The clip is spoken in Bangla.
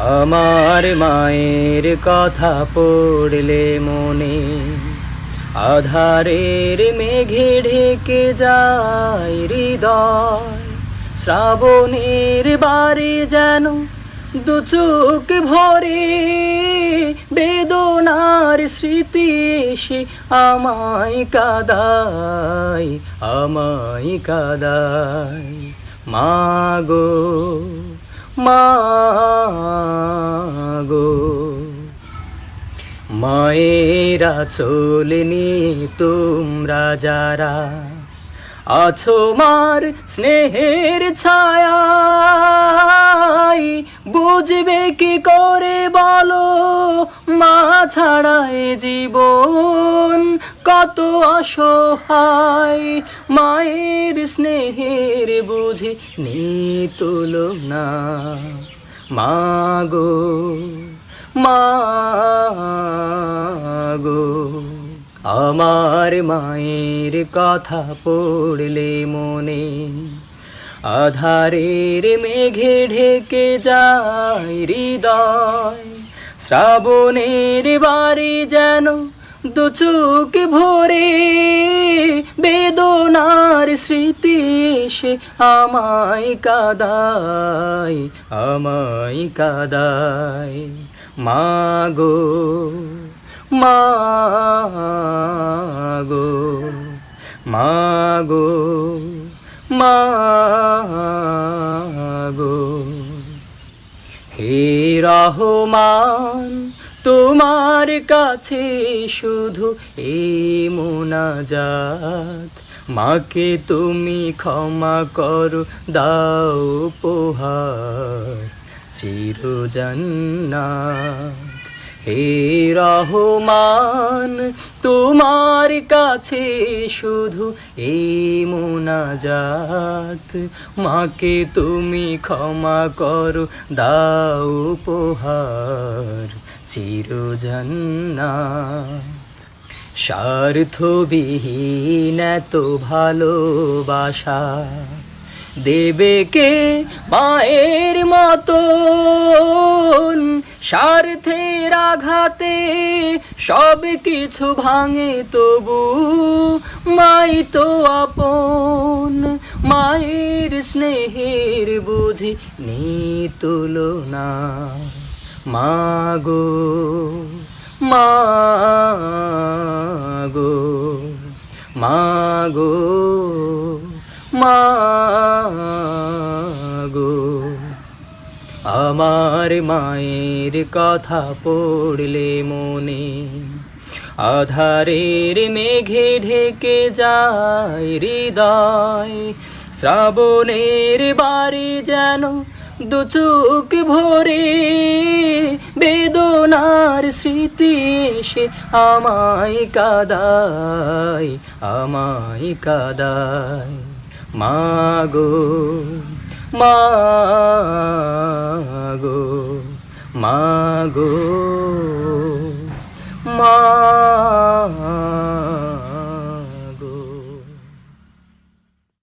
আমার মায়ের কথা পড়লে মনে আধারের মেঘে ঢেকে যায় হৃদয়। শ্রাবণের বারে যেন দু চোখ ভরে বেদনার স্মৃতি এসে আমায় কাদায় আমায় কাদায়। মাগো মাগো মায়েরা চলনি তোমরা যারা আছো মার স্নেহের ছায়ায়, বুঝবে কি করে বলো? মা ছাড়া এ জীবন কত অসহায়। মায়ের স্নেহের বুঝি নি। তুলো না মাগো মাগো আমার মায়ের কথা পড়লে মনে আধারের মেঘে ঢেকে যায় হৃদয়। শ্রাবণের বাড়ি যেন দু চোখ ভরে, বেদনার স্মৃতি এসে আমায় কাদায় আমায় কাদায়। মাগো মাগো মাগো মাগো। হে রহমান, তোমার কাছে শুধু এই মোনাজাত। মাকে তুমি ক্ষমা করো, দাও উপহার। চিরজন্নাত। হে রহমান, তোমার কাছে শুধু এই মোনাজাত। মাকে তুমি ক্ষমা করো, দাও উপহার, চিরজন্নাত। স্বার্থবিহীন এত ভালোবাসা, দেবে কে মায়ের মতন স্বার্থের আঘাতে সব কিছু ভাঙে তবু মাই তো আপন, মায়ের স্নেহের বুঝি নি তুলনা মাগো মাগো মাগো মাগো। আমার মায়ের কথা পড়লে মনে আধারের মেঘে ঢেকে যায় হৃদয়। শ্রাবণের বাড়ি যেন দু চোখ ভরে বেদনার স্মৃতি এসে আমায় কাদায় আমায় কাদায়। মাগো মাগো মাগো